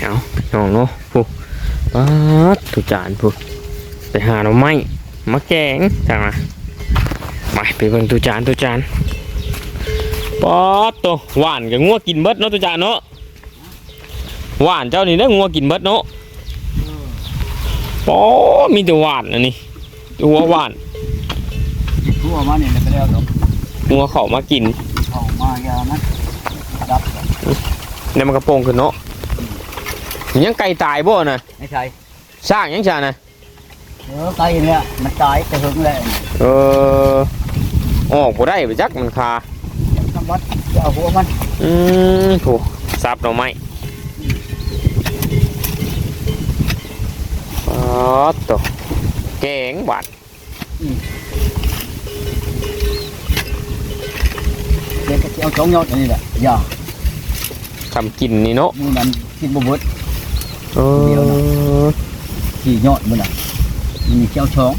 เอาน้องเนาะผู้ป๊าดทุจานผู้ไปหาหน่อไม้มาแกงจังนะมาไปเบิ่งตุจานตุจานป๊าดตัวหวานกับงัวกินเบิดเนาะตุจานเนาะหวานเจ้านี่ได้องัวกินเบิดเนาะป๊อดมีแต่หวานอันนี้ตัวหวานทั่วมาเนี่ยไปแล้วดอกงัวเขามากินเข้ามายามันดับเนี่ยมันกระโปรงขึ้นเนาะ ยังไก่ตายบ่น่ะไม่ใช่สร้างยังชาน่ะเออไก่เนี่ยมันตายแต่หึงแหละเออออกบ่ได้ไปจักมันคากำบัดจะเอาหัวมันอืมโถซับหน่อไม้อ๋อตัวแกงหวานเด็กก็สิเอาสองยอดอันนี้แหละอย่าทำกินนี่เนาะมือนั้นกินบ่เบิด เออสี่ยอดมื้อน่ะมีเจ้าช้อง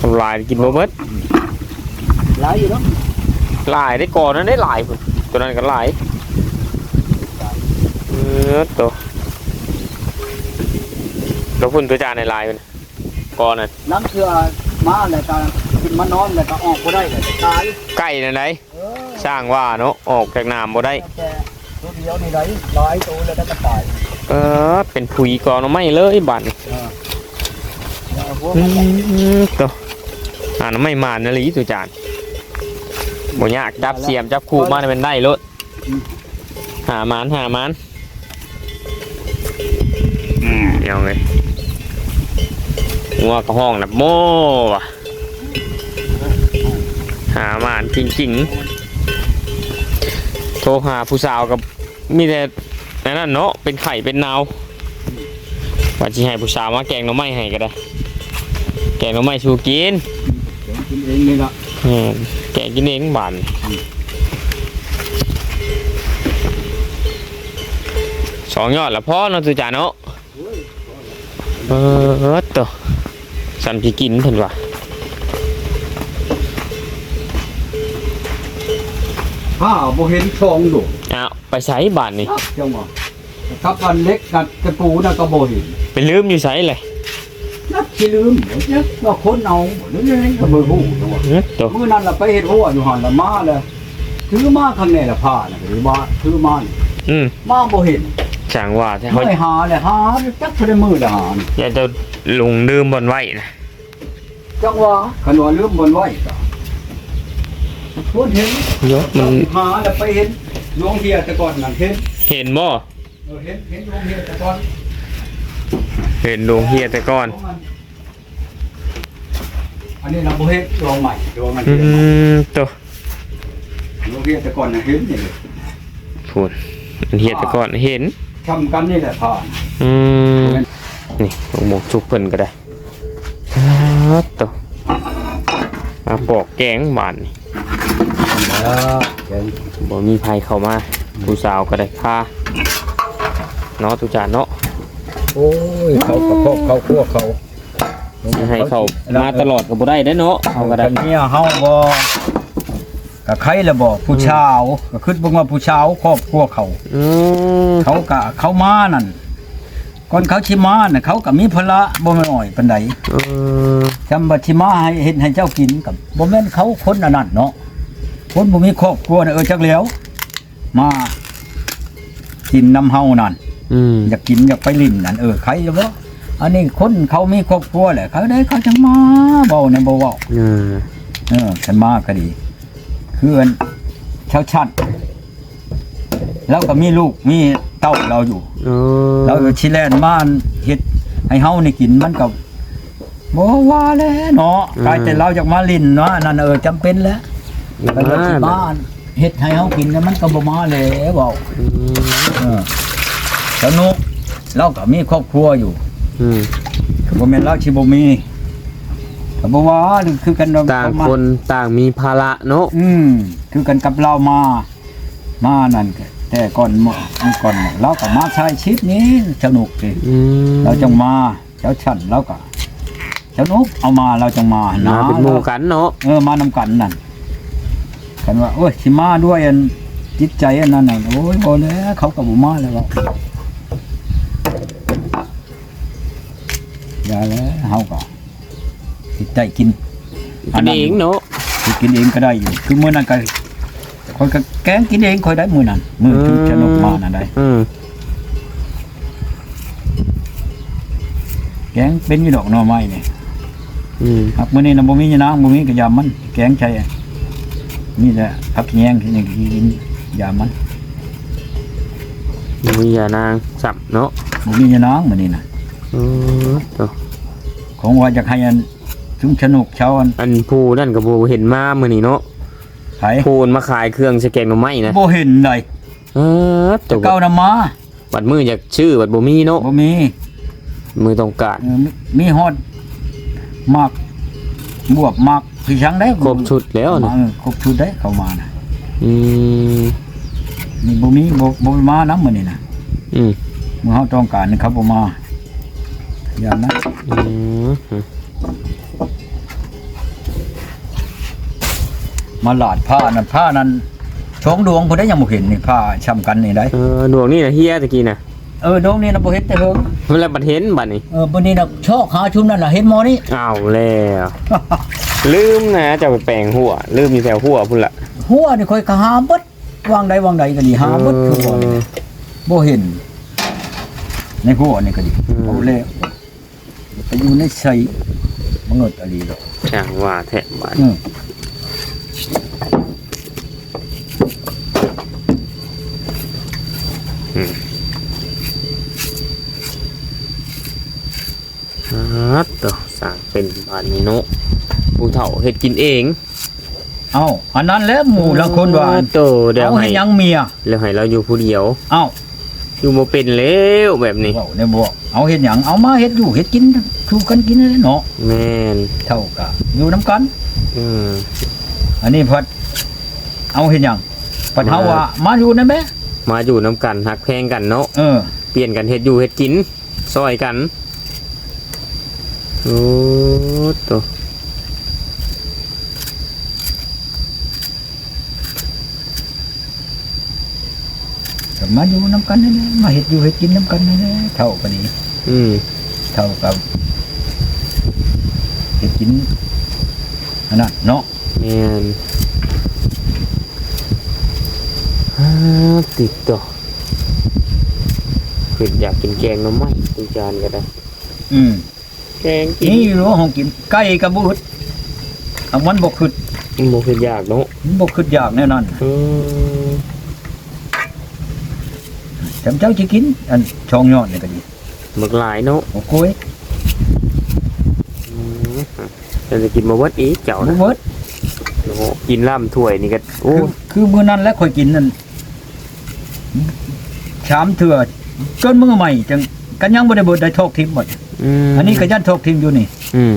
ทำลายกินบ่เบิดหลายอยู่เนาะลายได้ก่อนนั้นได้หลายพุ่นตัวนั้นก็หลายเออตัวแล้วพุ่นตัวจานในลายพุ่นก่อนน่ะน้ำเชื่อมาแล้วก็กินมานอนแล้วก็ออกบ่ได้เลยตายไก่นั่นไหนเออสร้างว่าเนาะออกจากน้ำบ่ได้แต่ตัวเดียวนี่ได้หลายตัวแล้วก็ตาย เออเป็นผุยก่อนเอาไม่เลยบัดนเอออย่าเอาหัวอืมันมตัวอ่านไม่มานาลีตุจานบ่ยากจับเสียมจับคู่มาเป็นได้รถหามันหามันอืมเอาเลยงัวกระห้องนะโม่ว่ะหามันจริงๆโทรหาผู้สาวกับมีแต่ นั่นนะเนาะเป็นไข่เป็นนาวว่าจะให้ผู้สาวมาแกงหน่อไม้ให้ก็ได้ แกงหน่อไม้ชูกินกินเองนี่ล่ะอืมแกงกินเองบานสองยอดละพ่อเนาะตุจาเนาะเออตัวสันพี่กินเพิ่นว่าข้าบ่เห็นช่องดูอ้าว ไปใช้บานนี่จังหวะครับอันเล็กกับกระปูน่ะก็บ่เห็นไปลืมอยู่ใช้เลยนักสิลืมบ่เนี่ยว่าคนเอาหรือยังไงก็บ่ฮู้จังหวะเออตัวมื้อนั้นล่ะไปเฮ็ดหัวอยู่หั่นละมาเลยถือมาข้างในละผ้าน่ะหรือว่าถือมานี่อืมมาบ่เห็นช่างว่าแต่เขาไม่หาเลยหาจักได้มือละหานี่อยากจะลงลืมบนไว้นะจังหวะคันว่าลืมบนไว้ก็ควรเห็นเยอะมันหาแล้วไปเห็นห ลวงเฮียแต่ก่อนนั่นเห็นเห็นบ่เออเห็นเห็นหลวงเฮียแต่ก่อนเห็นดวงเฮียแต่ก่อน อันนี้เราบ่เฮ็ดลองใหม่ลองมันอืเฮ็ดมตัวลองเฮ็ดแต่ก่อนน่ะเห็นนี่พูดมันเฮียแต่ก่อนเห็น ทำกันนี่แหละผ่านอืมนี่ลงหมกชุกเพิ่นก็ได้ครับตัวมาปอกแกงบานนี่ แล้วแกงบ่มีภัยเข้ามาผู้สาวก็ได้ค่าเนาะทุกจานเนาะโอ้ยเขากับพวกเขาคั่วเขาสิให้เขามาตลอดก็บ่ได้เด้อเนาะเขาก็ได้กันเนี่ยเฮาบ่กับใครละบ่ผู้ชาวก็คิดเบิ่งว่าผู้ชาวครอบครัวเขาอืมเขาก็เขามานั่นก่อนเขาชิมาน่ะเขาก็มีภาระบ่แม่นอ่อยปานใดเออจำบัดชิมาให้เฮ็ดให้เจ้ากินกับบ่แม่นเขาคนอันนั้นเนาะ คนบ่มีครอบครัวน่ะเออจักแล้ว มา กินน้ำเฮานั่นอืมอยากกินอยากไปลิ้นนั่นเออใครจะบ่อันนี้คนเขามีครอบครัวแหละเขาได้เขาจังมาเว้าเนี่ยบ่เว้าเออเออฉันมาก็ดี คืออันชาวชัดแล้วก็มีลูกมีเต้าเราอยู่ เออเราก็ชิแลนมาเฮ็ดให้เฮานี่กินมันก็บ่ว่าแหล้วเนาะกลายแต่เราจากมาลิ้นเนาะอันนั่นเออจำเป็นแล้ว ไปว่าสิมาเฮ็ดให้เฮากินแล้วมันก็บ่มาแล้วเว้าอืมเออสนุกเราก็มีครอบครัวอยู่อืมก็บ่แม่นเราสิบ่มีก็บ่ว่าหรือคือกันเนะต่างคนต่างมีภาระเนาะอืมคือกันกับเรามา มานั่นก็แต่ก่อนมื้อก่อนน่ะเราก็มาใช้ชีวิตนี้สนุกสิอืมเราจังมาเจ้าฉันเราก็เจ้านุกเอามาเราจังมามาเป็นหมู่กันเนาะเออมานำกันนั่น กันว่าโอ้ยสิมาด้วยอันจิตใจอันนั้นน่ะโอ้ยบ่แล้วเขาก็บ่มาแล้วว่าว่าแล้วเฮาก็สิได้กินกินเองเนาะสิกินเองก็ได้อยู่คือมื้อนั้นก็คอยก็แกงกินเองคอยได้มื้อนั้นมื้อที่จะนกมานั่นได้อืมแกงเป็นอยู่ดอกหน่อไม้นี่อืมครับมื้อนี้น่ะบ่มีนางบ่มีกระยามัน แกงใช้ อะมีแต่ผักแยงที่นี่ก็กินยามันมียานางสับเนาะบ่มีนางมื้อนี้น่ะเออตัวของว่าจะให้อันชุมชนกชาวอันอันผู้นั่นก็บ่เห็นมามื้อนี้เนาะไผผู้มาขายเครื่องสแกงหน่อไม้นะบ่เห็นได้เออตัจะวเก้านํมาบัดมืออยากชื่อบัดบ่มีเนาะบ่มีมือต้องการเออมีมีฮอดมาก บวบมากคือชังได้ครบชุดแล้วนะเออครบชุดได้เข้ามาน่ะอืมนี่บ่มีบ่บ่มานํมื้อนี้น่ะอืมเมื่อเฮาต้องการนี่ครับบ่มาอย่างนั้นอืมมาหลาดผ้านั่นผ้านั้นช่องดวงเพิ่นได้ยังบ่เห็นนี่ผ้าช้ำกันนี่ได้เออดวงนี่นะเฮียตะกี้น่ะ เออดวงนี่น่ะบ่เห็นแต่เฮิงเวลาบัดเห็นบัดนี้เออบัดนี้น่ะชอกหาชุมนั่นน่ะเห็นหมอนี่ อ้าวแล้วลืมนะจะไปแปลงหัว ลืมมีแถวหัวพุ่นละหัวนี่ค่อยก็หาเบิดวางใดวางใดก็ดีหาเบิดคือบ่นี่บ่เห็น ในหัวนี่ก็ดีเอาแล้วไปอยู่ในใส่บ่เงิดอะไรดอก ช่างว่าแทะบัด อืม ดตัวสั่งเป็นบานนี้เนาะผู้เฒ่าเฮ็ดกินเองเอ้าอันนั้นแหล้วหมู่ละคนว่าโตเดี๋ยวเอาให้ให้ยังเมียแล้วให้เราอยู่ผู้เดียว เอ้าอยู่บ่เป็นแล้วแบบนี้ เว้าได้บ่เอาเฮ็ดหยังเอามาเฮ็ดอยู่เฮ็ดกินชูกันกินนั่นแหละเนาะแม่นเท่ากับอยู่น้ำกัน อืม อันนี้พัดเอาเห็นอย่างพัดเฮามาว่า มาอยู่นั่นไหมมาอยู่นํกันฮักแพงกันเนาะเออ เปลี่ยนกันเฮ็ดอยู่เฮ็ดกินซอยกัน โอ้ตัวก็มาอยู่น้ำกันนั่นแหละมาเห็ดอยู่เห็ดกินน้ำกันนั่นแหละเท่ากันนี้อืมเท่ากับเห็ดกินอันนั้นเนาะแม่นอ่าติดต่อคืออยากกินแกงหน้ำไม้ตุจานก็ได้ อืม แกงกินนี่รู้ห้องกินไก่กับบุตรอันมันบกขึ้นบ่คืออยากเนาะมันบกขึ้นอย่างแน่นอนเออจำเจ้าจะกิน อันช่องยอดนี่ก็ดีหมึกหลายเนาะโอ้โหยอืมแต่จะกินมาเบิดอีกเจ้าบุนะเบิดโอ้โหกินล่ำถ้วยนี่ก็โอ้คือคือมื้อนั้นแล้วค่อยกินนั่นชามเถื่อจนมื้อใหม่จัง กันยังบ่ได้เบิดได้ทอกทิพย์หมดมอันนี้ก็ยันทอกทิพย์อยู่นี่ อืม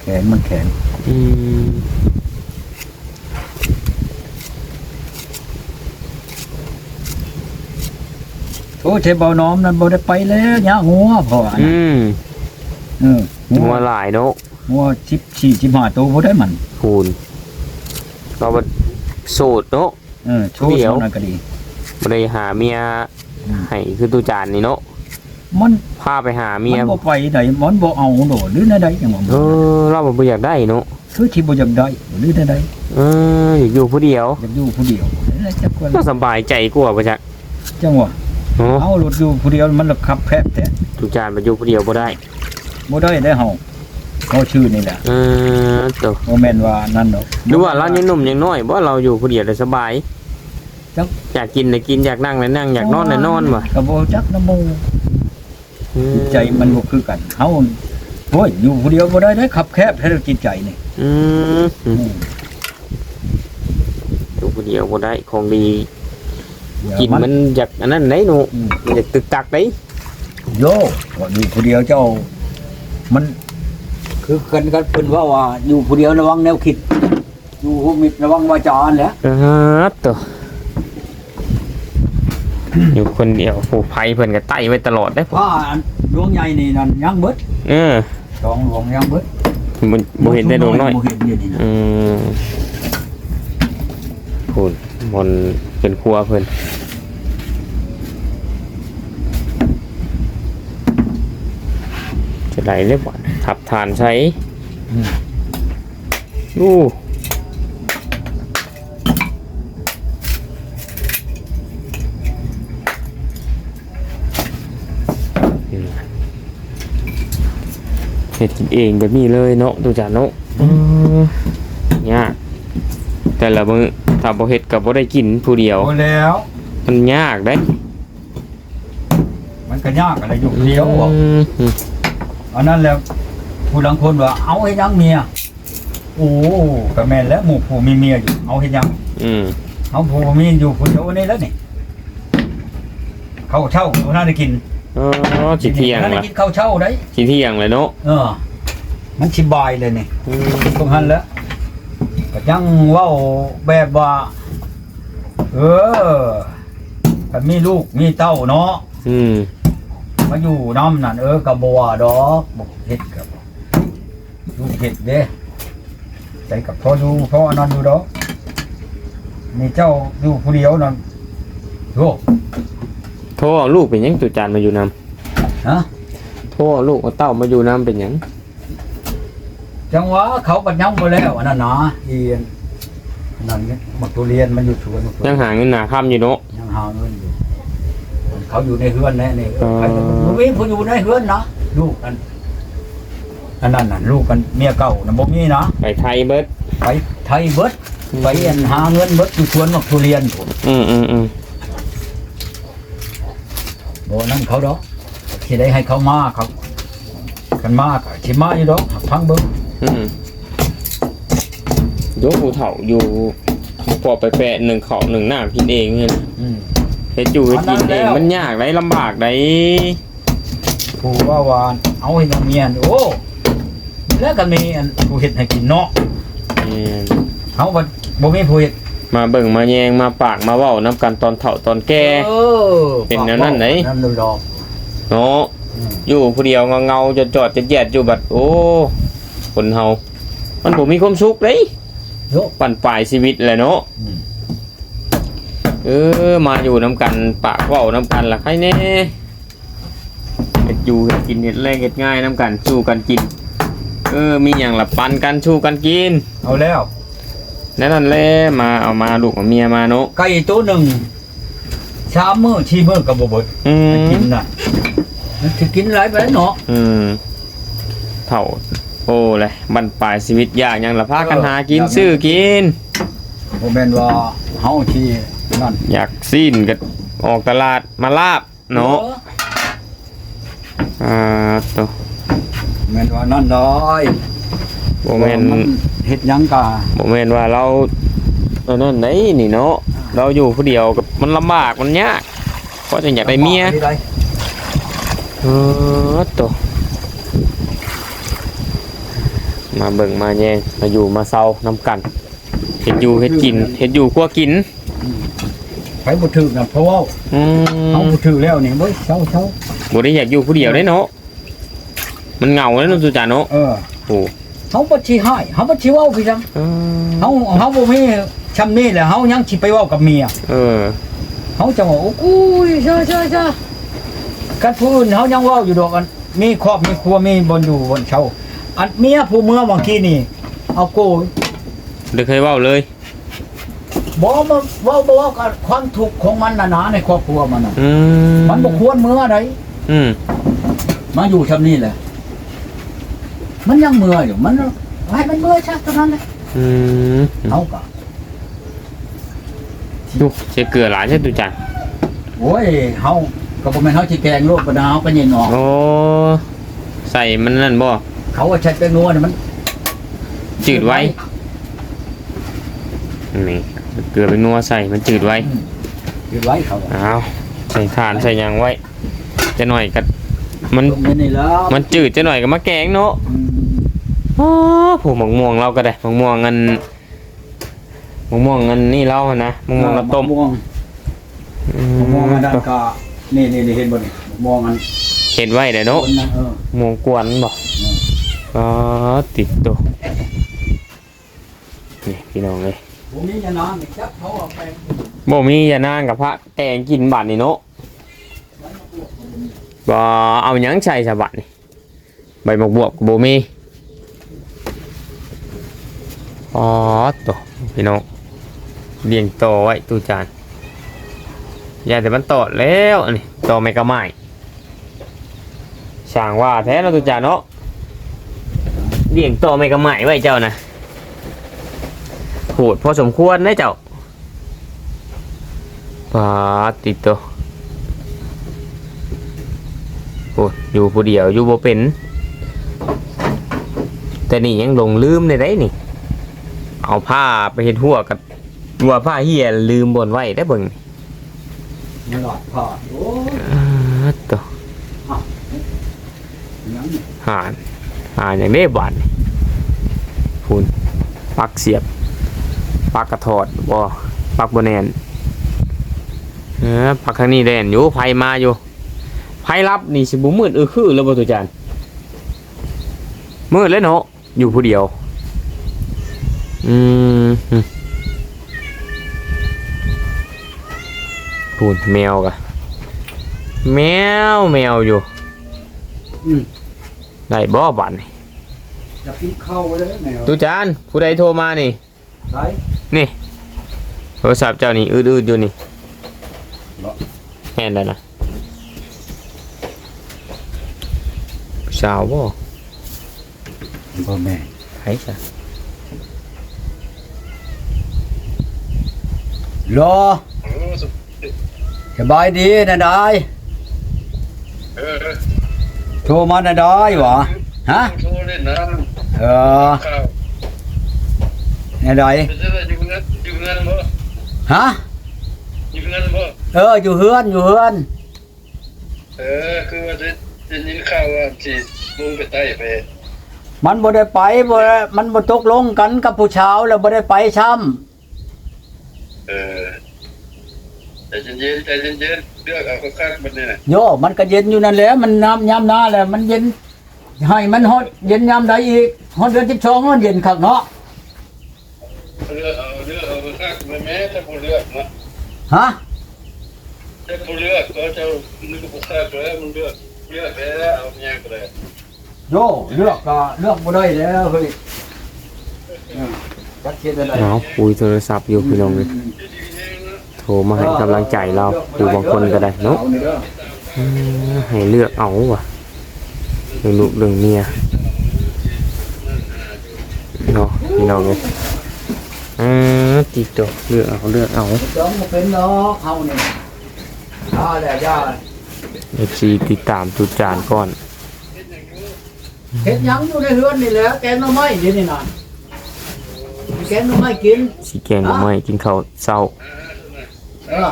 แขนมันแขนอืมโอ้เทเบาน้อมนั่นบ่ได้ไปแล้วยะหัวพ่ออันอืนั้นม เออหัหัววหลายเนาะหัว14 15ตัวบ่ได้มันคูณเราบัดโสดเนาะเออโชว์เดี๋ยวเท่านั้นก็ดีบ่ได้หาเมียอืมให้คือตุจานนี่เนาะมันพาไปหาเมีมัยนบ่ไปได้มันบ่เอาโดดหรือแนวใดจังว่าเออเราบ่อยากได้เนาะคือที่บ่อยากได้หรือแนวใดเอออยากอยู่ผู้เดียวอยากอยู่ผู้เดียวแล้วจักว่าก็สบายใจกว่าบ่จักจังว่าเนาะเอารถอยู่ผู้เดียวมันละขับแคบแท้ตุจานไปอยู่ผู้เดียวบ่ได้ บ่ได้ได้เฮาเขาชื่อนี่แหละเออตัวบ่แม่นว่านั่นดอกหรือว่าเรายังหนุ่มยังน้อยบ่เราอยู่ผู้เดียวได้สบายจักอยากกินได้กินอยากนั่งได้นั่งอยากนอนได้นอนบ่ก็บ่จักนำหมู่อืมใจมันบ่คือกันเฮาโอ้ยอยู่ผู้เดียวบ่ได้ได้ขับแคบให้เราจิตใจนี่อืมอืมอยู่ผู้เดียวบ่ได้ของดีเดี๋ยวกินมันอยากอันนั้นไหนหนูอืมมันอยากตึกตักได้โยว่าอยู่ผู้เดียวเจ้า มันคือกันกันเพิ่นว่าว่าอยู่ผู้เดียวระวังแนวคิด อยู่หูมิดระวังวาจาแหละเออตัวอยู่คนเดียวผู้ภัยเพิ่นก็ไต่ไว้ตลอดได้อว่าอันดวงใหญ่นี่นั่นยังเบิดเออสองดวงยังเบิดมันบ่เห็นได้ดวงน้อย บ่เห็นอยู่นี่นะอืมพูดบนเป็นครัวเพิ่น จะไหลเรียบบ่ทับทานใช้อืมดูเห็ดกินเองแบบนี้เลยเนาะดูจานเนาะอืมยากแต่ละมือถ้าบ่เฮ็ดกับบ่ได้กินผู้เดียวโอ้แล้ว มันยากได้ มันก็ยากอะไรอยู่เดียวบ อกอืมอันนั้นแล้วผู้ลังคนว่าเอาให้ยังเมีย โอ้ก็แม่นแล้วหมู่ผู้มีเมียอยู่ เอาให้ยังอืมเอาผู้มีอยู่ผู้เดียวนี่แล้วนี่เขาวเช่าเขาน่าได้กินอ๋อสิเที่ยงน่าได้ละกินข้าวเช่าได้ สิเที่ยงเลยเนาะเออ มันชิบายเลยนี่ อืมตรงนั้นแหล้วก็ยังเว่าแบบว่า เออก็มีลูกมีเต้าเนาะอืม มาอยู่น้ำนั่นเออกับบัวดอกบอกเห็ดกับลูกเห็ดเด้ใจกับพ่อดูพ่อนั่นดูดอกนี่เจ้าอยู่ผู้เดียวนั่นโธ่โทรเอาลูกเป็นหยังตุจานมาอยู่นำฮะโทรเอาลูกเอาเต้ามาอยู่นำเป็นหยังจังหวะเขาปัญญังไปแล้วอันนั้นนะเอียนอันนั่นเนี่ยมักทุเรียนมันอยู่สวนมักทุเรียัยงนหาเงินหนาค่ำอยู่เนาะยังหาเงินอยู่ เขาอยู่ในเฮือนแน่นี่อ๋อใครจะบ่มีผู้อยู่ในเฮือนนะลูกอันอันนั้นน่ะลูกกันเมียเก่านะบ่มีนะไปไทยเบิดไปไทยเบิดไปอันหาเงินเบิดอยู่สวนมักทุเรียนผมอืมอืมอืมบ่นั่นเขาดอกสิได้ให้เขามาเขากันมาก็สิมาอยู่ดอกพังเบิ่งอืมยกผู้เฒ่าอยู่พอไปแปะหนึ่งเขาหนึ่งหน้ากินเองเนี่ยนะอืม เฮ็ดอยู่เฮ็ดกินเองอันนั้นแล้วมันยากได้ลำบากได้ผู้ว่าวานเอาให้นางเมียนโอ้แล้วก็มีอันผู้เฮ็ดให้กินเนาะแม่นเฮาบ่บ่มีผู้เฮ็ดมาเบิ่งมาแยงมาปากมาเว้านํกันตอนเฒ่าตอนแก่เออเป็นแนวนั้นไหน นั่นเลยดอกเนาะอืมอยู่ผู้เดียวเงาๆจอดๆแยดๆอยู่บัดโอ้คนเฮามันบ่มีความสุขเด้โยปั่นปลายชีวิตแหละเนาะอืม เออมาอยู่น้ำกันปากเว้าน้ำกันล่ะใครแน่เฮ็ดอยู่เฮ็ดกินเฮ็ดแรงเฮ็ดง่ายน้ำกันสู้กันกิน เออมีอย่างละปันกันสู้กันกิน เอาแล้วแนั่นนั่นแหละมาเอามาลูกเอาเมียมาเนาะไก่ตัวหนึ่งชามมื้อชีมื้อก็บ่เบิดอืมกินน่ะมันสิกินหลายไปแล้วเนาะอืมเท่าโอ้เลยบรรปลายชีวิตยากอย่างละพากันหากินซื้อกินบ่แม่นว่าเฮาที่ นั่นอยากสิ้นก็ออกตลาดมาลาบเนาะอออ่าตัวแม่นว่านั่นดอยโมเมนนเฮ็ดหยังกะโมเมนว่าเราเออนั่นไหนนี่เนาะเราอยู่ผู้เดียวกับมันลำบากมันยากเพราะจะอยากได้เมียที่ใดเออตัวมาเบิ่งมาแยงมาอยู่มาเศร้าน้ำกันเห็ดอยู่เห็ดกินเห็ดอยู่คั่วกิน ไปบ่ถึกน่ะเพราะว่าอืเฮามบ่ถึกแล้วนี่เว้ยเช้าเช้าบ่ได้อยากอยู่ผู้เดียวได้เนาะมันเหงาเลยน้องสุจาเนาะเออโอ้เฮาบ่สิให้เฮาบ่สิเว้าพี่จังเออเฮาเฮาบ่มีชำนี้แหละเฮายังสิไปเว้ากับเมียเออเฮาจะว่าโอ้กูยจ้าจ้าจ้ากันผู้อื่นเฮายังเว้าอยู่ดอกอันมีครอบมีครัวมีบนอยู่บนเช่าอันเมียผู้เมื่อบางทีนี่ เอาโกยเด็กเคยเว้าเลย บ่มาเว้าบ่เว้ากับความทุกข์ของมันน่ะนะในครอบครัวมันน่ะอืมมันบ่ควรเมื่อใดอืมมาอยู่ชำนี้แหละ มันยังเมื่ออยู่มันให้มันเมื่อชักเท่านั้นแหละอืมเอาก็ดูเสียเกลือหลายใช่ตุจานโอ้ยเฮาก็บ่แม่นเฮาสิแกงโลกบ่ดาวก็ยินออก โอ้ใส่มันนั่นบ่เขาว่าใช้แป้งนัวเนี่ยมันจืดไว้นี่เกลือเป็นนัวใส่มันจืดไว้อืมจืดไว้เขาว่าอ้าวใส่ถ่านใส่หยังไว้ จะหน่อยก็มันลงในนี่แล้วมันจืดจะหน่อยก็มาแกงเนาะอืมอ้าผู้หมกม่วงเราก็ได้หมกม่วงเงินหมกม่วงเงินนี่เราอะนะหมกม่วงเราต้มะม่วงอืมะม่วงอันนั้นก็นี่นี่นี่เห็นบ่นี่มะม่วงอันเห็นไว้เด้อเนาะคนนั้นเออม่วงกวนบ่ก็ติดตัวนี่พี่น้องเลย ผมนี่จะนอนอีกจักเขาเอาไปบ่มีอย่านางกับพระแกงกินบัตรนี่เนาะบ่เอาหยังใส่สบัดนี่ใบหมกบวบกับบ่มีอ๋อตัวพี่น้องเลี้ยงต่อไว้ตู้จานอย่าแต่มันตอดแล้วอันนี้ต่อไม่กระไม้ช่างว่าแท้เนาตู้จานเนาะเลี้ยงต่อไม่กระไม้ไว้เจ้านะ โหดพอสมควรนะเจ้าปาติดตัวโอ้ยอยู่ผู้เดียวอยู่บ่เป็น แต่นี่ยังหลงลืมในได้นี่ เอาผ้าไปเห็ดหัวกับหัวผ้าเหียลืมบนไว้ได้เบิ่งนี่มันหลอดพอดโอ้ยอ่าตัวยังนี่หานหานอย่างได้บานนี่พูนปักเสียบ ปักกระถอดบ่ปักบนแนนเออปักข้างนี้แดนอยู่ไผมาอยู่ไผรับนี่สิบุมืดเออคือแล้วบ่ตัวจานมืดเลยเนาะอยู่ผู้เดียว อืมอืมพูนแมวกะแมวแมวอยู่อืมได้บ่บัดนี่จะกินข้าวเลยแมวตูจานผู้ใดโทรมานี่ใส่ นี่ โทรศัพท์เจ้านี่อืดๆอยู่นี่เหรอแม่นแล้วนะสาวบ่พ่อแม่ไผซะรอสบายดีนะได้เออโทรมานะได้หวะฮะโทรเล่นน้เออำข้าวนะได้ จะได้อยู่เงินอยู่เงินบ่ ฮะอยู่เงินบ่เออ อยู่เฮือนอยู่เฮือนเออคือว่าจะจะยินข่าวว่าสิลงไปใต้ไปมันบ่ได้ไปบ่ได้มันบ่ตกลงกันกับผู้ชาวแล้วบ่ได้ไปช้เออใจเย็นๆใจเย็นๆเลือกเอาคักๆมันเนี่ยำโยมันก็เย็นอยู่นั่นแหละมันน้ำยามหน้าแหละมันเย็นให้มันฮอดเย็นยามใดอีกฮอดเดือน12มันเย็นคักเนาะ เลือกเอาเลือกเอาคักแม้ถ้าผู้เลือกนะฮะถ้าผู้เลือกก็จะนึกว่าคักแล้วมันเลือกเลือกแล้วเอาแยก็ได้โยเลือกก็เลือกบ่ได้แล้วเฮ้ยจักเฮ็ดอะไรเนาะคุยโทรศัพท์อยู่พี่น้องเลยโทรมาให้กำลังใจเราอยู่บางคนก็ได้เนาะให้เลือกเอาว่ะเรื่องลูกเรื่องเมียเนาะพี่น้องเลย อืมติดตัวเลือกเอาเลือกเอาจ้องบ่เป็นเนาะเฮานี่อ่าแหละย่าเอฟซีติดตามตุจานก่อนเฮ็ดหยังอยู่ในเฮือนนี่แหละแกงหน่อไม้เดี๋ยวนี้น่ะแกงหน่อไม้กินสีแกงหน่อไม้กินข้าวเศร้าเออ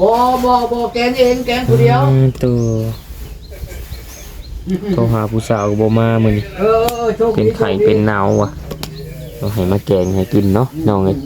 บ่บ่บ่แกงเองแกงผู้เดียว อืมตัวโทรหาผู้สาวก็บ่มามื้อนี้เออเออโชคเป็นดีไข่เป็นหนาวว่ะ ต้องให้มาแกงให้กินเนาะน้องเอ้ย